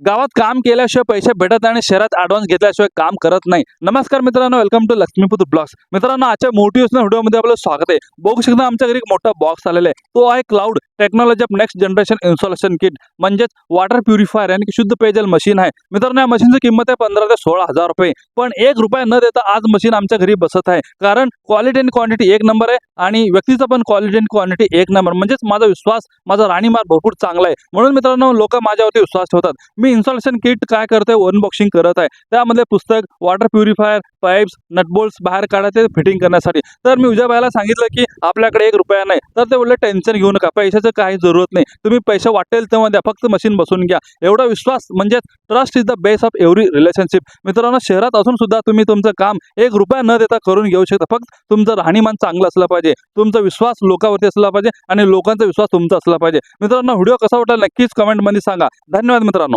गावात काम केल्याशिवाय पैसे भेटत आणि शहरात ॲडव्हान्स घेतल्याशिवाय काम करत नाही. नमस्कार मित्रांनो वेलकम टू लक्ष्मीपुत्र ब्लॉग्स मित्रांनो आजच्या मोटिवेशनल व्हिडिओमध्ये आपलं स्वागत आहे. बघू शकता आमच्या घरी एक मोठा बॉक्स आलेला आहे. तो आहे cloud technology of next generation installation kit म्हणजेच वॉटर प्युरिफायर यानी की शुद्ध पेयजल मशीन आहे. मित्रांनो या मशीनची किंमत आहे पंधरा ते सोळा हजार रुपये. पण एक रुपया न देता आज मशीन आमच्या घरी बसत आहे. कारण क्वालिटी अँड क्वांटिटी एक नंबर आहे आणि व्यक्तीचा पण क्वालिटी अँड क्वांटिटी एक नंबर म्हणजेच माझा विश्वास माझा राणीमार भरपूर चांगला आहे. म्हणून मित्रांनो लोक माझ्यावरती विश्वास ठेवतात. मी इन्स्टॉलेशन किट काय करतोय अनबॉक्सिंग करत आहे. त्यामध्ये पुस्तक वॉटर प्युरिफायर पाईप्स नटबोल्ट्स बाहेर काढायचे फिटिंग करण्यासाठी. तर मी उद्या बायला सांगितलं की आपल्याकडे एक रुपया नाही. तर ते बोलले टेन्शन घेऊ नका. पैशाचं काही जरूरत नाही. तुम्ही पैसे वाटेल तेव्हा द्या. फक्त मशीन बसून घ्या. एवढा विश्वास म्हणजे trust is the base of every relationship मित्रांनो शहरात असून सुद्धा तुम्ही तुमचं काम एक रुपया न देता करून घेऊ शकता. फक्त तुमचं राहणीमान चांगलं असलं पाहिजे. तुमचा विश्वास लोकांवरती असला पाहिजे आणि लोकांचा विश्वास तुमचा असला पाहिजे. मित्रांनो व्हिडिओ कसा वाटला नक्कीच कमेंटमध्ये सांगा. धन्यवाद मित्रांनो.